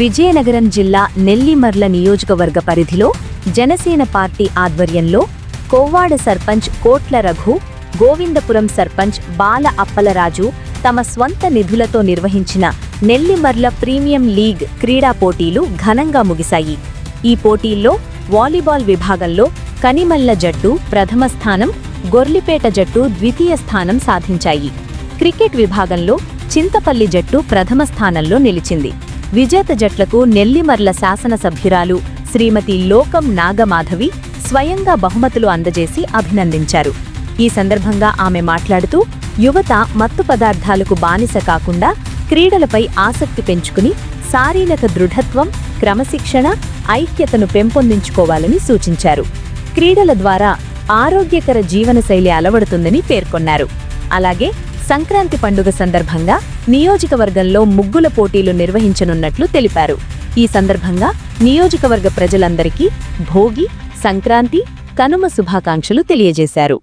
విజయనగరం జిల్లా నెల్లిమర్ల నియోజకవర్గ పరిధిలో జనసేన పార్టీ ఆధ్వర్యంలో కోవ్వాడ సర్పంచ్ కోట్ల రఘు గోవిందపురం సర్పంచ్ బాల అప్పలరాజు తమ స్వంత నిధులతో నిర్వహించిన నెల్లిమర్ల ప్రీమియం లీగ్ క్రీడా పోటీలు ఘనంగా ముగిశాయి. ఈ పోటీల్లో వాలీబాల్ విభాగంలో కనిమల్ల జట్టు ప్రథమ స్థానం గొర్లిపేట జట్టు ద్వితీయ స్థానం సాధించాయి. క్రికెట్ విభాగంలో చింతపల్లి జట్టు ప్రథమ స్థానంలో నిలిచింది. విజేత జట్లకు నెల్లిమర్ల శాసనసభ్యురాలు శ్రీమతి లోకం నాగమాధవి స్వయంగా బహుమతులు అందజేసి అభినందించారు. ఈ సందర్భంగా ఆమె మాట్లాడుతూ యువత మత్తు పదార్థాలకు బానిస కాకుండా క్రీడలపై ఆసక్తి పెంచుకుని శారీరక దృఢత్వం క్రమశిక్షణ ఐక్యతను పెంపొందించుకోవాలని సూచించారు. క్రీడల ద్వారా ఆరోగ్యకర జీవనశైలి అలవడుతుందని పేర్కొన్నారు. అలాగే సంక్రాంతి పండుగ సందర్భంగా నియోజకవర్గంలో ముగ్గుల పోటీలు నిర్వహించనున్నట్లు తెలిపారు. ఈ సందర్భంగా నియోజకవర్గ ప్రజలందరికీ భోగి సంక్రాంతి కనుమ శుభాకాంక్షలు తెలియజేశారు.